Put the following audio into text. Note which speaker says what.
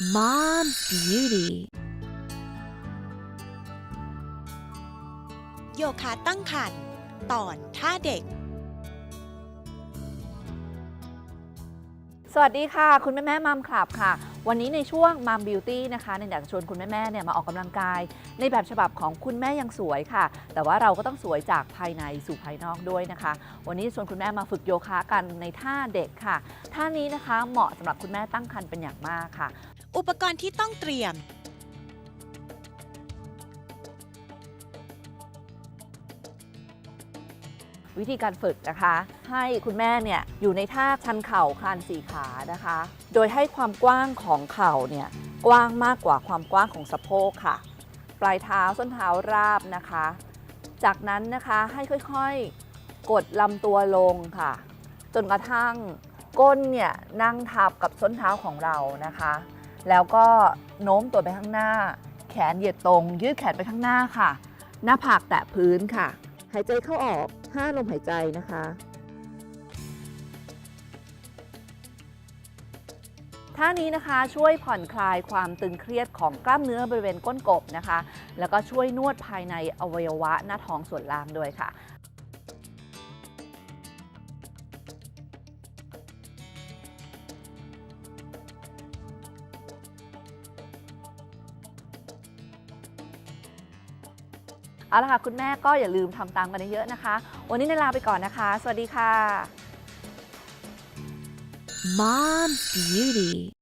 Speaker 1: Mom's Beauty
Speaker 2: โยคะตั้งครรภ์ตอนท่าเด็ก
Speaker 3: สวัสดีค่ะ คุณแม่แม่มัมคลับค่ะ วันนี้ในช่วงมัมบิวตี้นะคะในอยากชวนคุณแม่ๆเนี่ยมาออกกำลังกาย ในแบบฉบับของคุณแม่ยังสวยค่ะ แต่ว่าเราก็ต้องสวยจากภายในสู่ภายนอกด้วยนะคะ วันนี้ชวนคุณแม่มาฝึกโยคะกันในท่าเด็กค่ะท่านี้นะคะเหมาะสำหรับคุณแม่ตั้งครรภ์เป็นอย่างมากค่ะ
Speaker 2: อุปกรณ์ที่ต้องเตรียม
Speaker 3: วิธีการฝึกนะคะ ให้คุณแม่เนี่ยอยู่ในท่าชันเข่าคลานสี่ขานะคะ โดยให้ความกว้างของเข่าเนี่ยกว้างมากกว่าความกว้างของสะโพกค่ะ ปลายเท้าส้นเท้าราบนะคะ จากนั้นนะคะให้ค่อยๆ กดลำตัวลงค่ะ จนกระทั่งก้นเนี่ยนั่งทับกับส้นเท้าของเรานะคะ แล้วก็โน้มตัวไปข้างหน้า แขนเหยียดตรง ยืดแขนไปข้างหน้าค่ะ หน้าผากแตะพื้นค่ะ หายใจเข้าออก 5 ลมหายใจนะคะ ท่านี้นะคะช่วยผ่อนคลายความตึงเครียดของกล้ามเนื้อบริเวณก้นกบนะคะ แล้วก็ช่วยนวดภายในอวัยวะหน้าท้องส่วนล่างด้วยค่ะ เอาละค่ะคุณแม่ก็อย่าลืมทำตามกันเยอะนะคะ วันนี้นลาไปก่อนนะคะ สวัสดีค่ะ
Speaker 1: Mom Beauty